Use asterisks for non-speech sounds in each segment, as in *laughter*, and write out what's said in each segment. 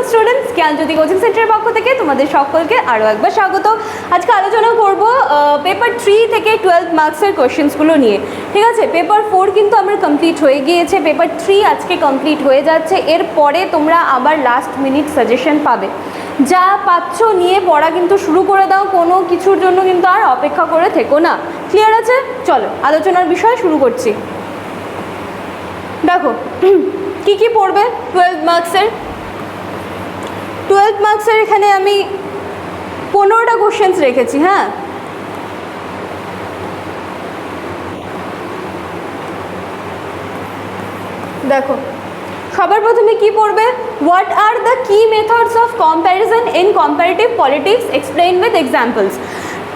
Welcome students জ্ঞানজ্যোতি coaching সেন্টারের পক্ষ থেকে তোমাদের সকলকে আরও একবার স্বাগত। আজকে আলোচনা করব পেপার থ্রি থেকে টুয়েলভ মার্কসের কোয়েশ্চেন্সগুলো নিয়ে। ঠিক আছে? পেপার ফোর কিন্তু আমার কমপ্লিট হয়ে গিয়েছে। পেপার থ্রি আজকে কমপ্লিট হয়ে যাচ্ছে। এরপরে তোমরা আবার লাস্ট মিনিট সাজেশন পাবে। যা পাচ্ছ নিয়ে পড়া কিন্তু শুরু করে দাও। কোনো কিছুর জন্য কিন্তু আর অপেক্ষা করে থেকো না। ক্লিয়ার আছে? চলো, আলোচনার বিষয় শুরু করছি। দেখো, *clears throat* কি কি পড়বে টুয়েলভ মার্কসের টুয়েলভ মার্কসের এখানে আমি পনেরোটা কোশ্চেন্স রেখেছি হ্যাঁ? দেখো, সবার প্রথমে কি পড়বে? হোয়াট আর দ্য কি methods of comparison in comparative politics explain with examples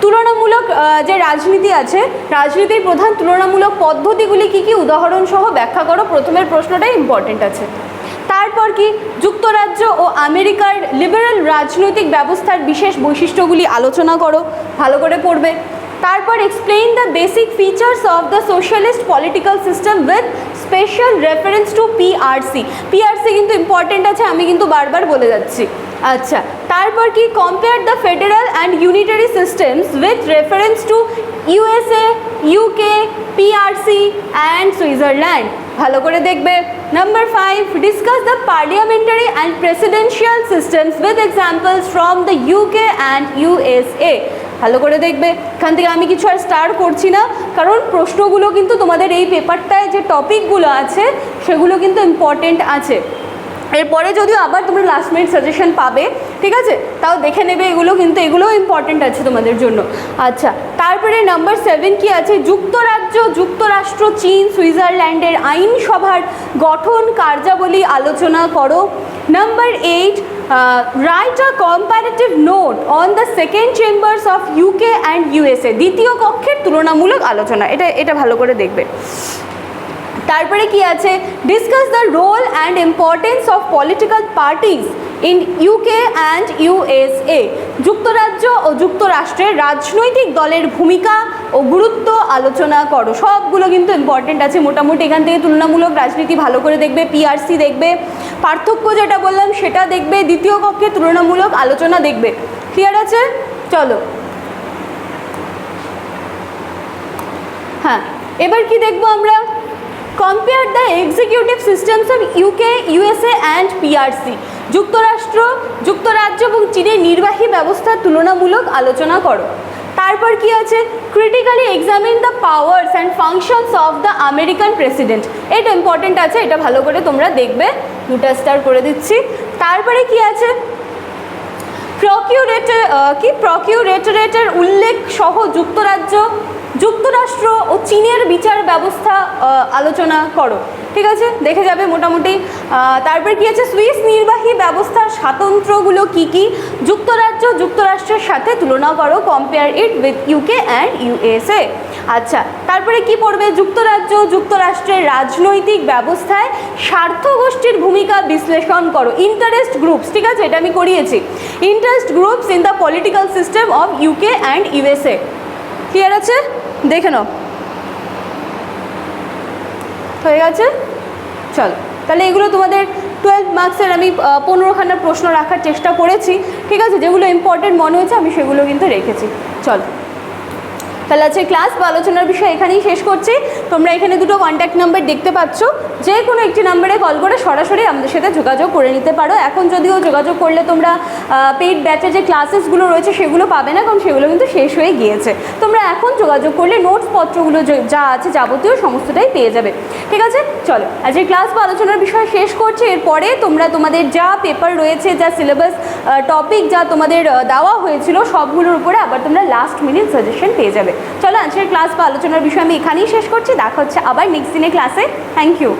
তুলনামূলক যে রাজনীতি আছে, রাজনীতির প্রধান তুলনামূলক পদ্ধতিগুলি কি কি? উদাহরণ সহ ব্যাখ্যা করো, প্রথমের প্রশ্নটাই ইম্পর্টেন্ট আছে। তারপর কি যুক্তরাজ্য ও আমেরিকার লিবারেল রাজনৈতিক ব্যবস্থার বিশেষ বৈশিষ্ট্যগুলি আলোচনা করো। ভালো করে পড়বে। তারপর explain the basic features of the socialist political system with special reference to PRC PRC কিন্তু ইম্পর্টেন্ট আছে, আমি কিন্তু বারবার বলে যাচ্ছি। আচ্ছা তারপর কি compare the federal and unitary systems with reference to USA UK PRC and Switzerland ভালো করে দেখবে। Number five discuss the parliamentary and presidential systems with examples from the UK and USA ভালো করে দেখবে। এখান থেকে আমি কিছু আর স্টার্ট করছি না। কারণ প্রশ্নগুলো কিন্তু তোমাদের এই পেপারটায় যে টপিকগুলো আছে, সেগুলো কিন্তু ইম্পর্টেন্ট আছে। এরপরে যদিও আবার তোমরা লাস্ট মিনিট সাজেশন পাবে ঠিক আছে? তাও দেখে নেবে এগুলো, কিন্তু এগুলোও ইম্পর্টেন্ট আছে তোমাদের জন্য। আচ্ছা তারপরে নাম্বার সেভেন কি আছে? যুক্তরাজ্য, যুক্তরাষ্ট্র, চীন, সুইজারল্যান্ডের আইনসভার গঠন কার্যাবলী আলোচনা করো। Number eight write a comparative note on the second chambers of UK and USA দ্বিতীয় কক্ষের তুলনামূলক আলোচনা। এটা এটা ভালো করে দেখবে। তারপরে কি আছে? Discuss the role and importance of political parties in UK and USA যুক্তরাজ্য ও যুক্তরাষ্ট্রের রাজনৈতিক দলের ভূমিকা ও গুরুত্ব আলোচনা করো। সবগুলো কিন্তু ইম্পর্টেন্ট আছে। মোটামুটি এখান থেকে তুলনামূলক রাজনীতি ভালো করে দেখবে পিআরসি দেখবে, পার্থক্য যেটা বললাম সেটা দেখবে, দ্বিতীয় কক্ষে তুলনামূলক আলোচনা দেখবে। ক্লিয়ার আছে? চলো। হ্যাঁ এবার কি দেখব আমরা? Compare the executive systems of UK USA and PRC যুক্তরাষ্ট্র, যুক্তরাজ্য এবং চীনের নির্বাহী ব্যবস্থার তুলনামূলক আলোচনা করো। তারপর কি আছে? Critically examine the powers and functions of the American president এটা ইম্পর্টেন্ট আছে, এটা ভালো করে তোমরা দেখবে। দুটা স্টার করে দিচ্ছি। তারপরে কি আছে? প্রকিউরেটর কি? প্রকিউরেটরেটের উল্লেখ সহ যুক্তরাজ্য যুক্তরাষ্ট্র ও চীনের বিচার ব্যবস্থা আলোচনা করো। ঠিক আছে? দেখে যাবে মোটামুটি। তারপর কি আছে? সুইস নির্বাহী ব্যবস্থার স্বাতন্ত্র্যগুলো কি কি? যুক্তরাজ্য, যুক্তরাষ্ট্রের সাথে তুলনা করো। Compare it with UK and USA আচ্ছা তারপরে কি পড়বে? যুক্তরাজ্য, যুক্তরাষ্ট্রের রাজনৈতিক ব্যবস্থায় স্বার্থ গোষ্ঠীর ভূমিকা বিশ্লেষণ করো। ইন্টারেস্ট গ্রুপস ঠিক আছে? এটা আমি করিয়েছি। Interest groups in the political system of UK and USA clear আছে? দেখে নাও। হয়ে গেছে? চল, তাহলে এগুলো তোমাদের টুয়েলভ মার্কসের আমি পনেরোখানা প্রশ্ন রাখার চেষ্টা করেছি। ঠিক আছে, যেগুলো ইম্পর্টেন্ট মনে হয়েছে, আমি সেগুলো কিন্তু রেখেছি। চলো। তাহলে আছে ক্লাস বা আলোচনার বিষয় এখানেই শেষ করছি। তোমরা এখানে দুটো কন্ট্যাক্ট নাম্বার দেখতে পাচ্ছ। যে কোনো একটি নাম্বারে কল করে সরাসরি আমাদের সাথে যোগাযোগ করে নিতে পারো। এখন যদিও যোগাযোগ করলে তোমরা পেইড ব্যাচে যে ক্লাসেসগুলো রয়েছে সেগুলো পাবে না, কারণ সেগুলো কিন্তু শেষ হয়ে গিয়েছে। তোমরা এখন যোগাযোগ করলে নোটস পত্রগুলো যা আছে যাবতীয় সমস্তটাই পেয়ে যাবে। ঠিক আছে? চলো আজকে ক্লাস বা আলোচনার বিষয় শেষ করছি। এরপরে তোমরা তোমাদের যা পেপার রয়েছে, যা সিলেবাস টপিক যা তোমাদের দেওয়া হয়েছিল, সবগুলোর উপরে আবার তোমরা লাস্ট মিনিট সাজেশন পেয়ে যাবে। চলো আজকের ক্লাস বা আলোচনার বিষয় আমি এখানেই শেষ করছি। দেখা হচ্ছে আবার নেক্সট দিনে ক্লাসে থ্যাংক ইউ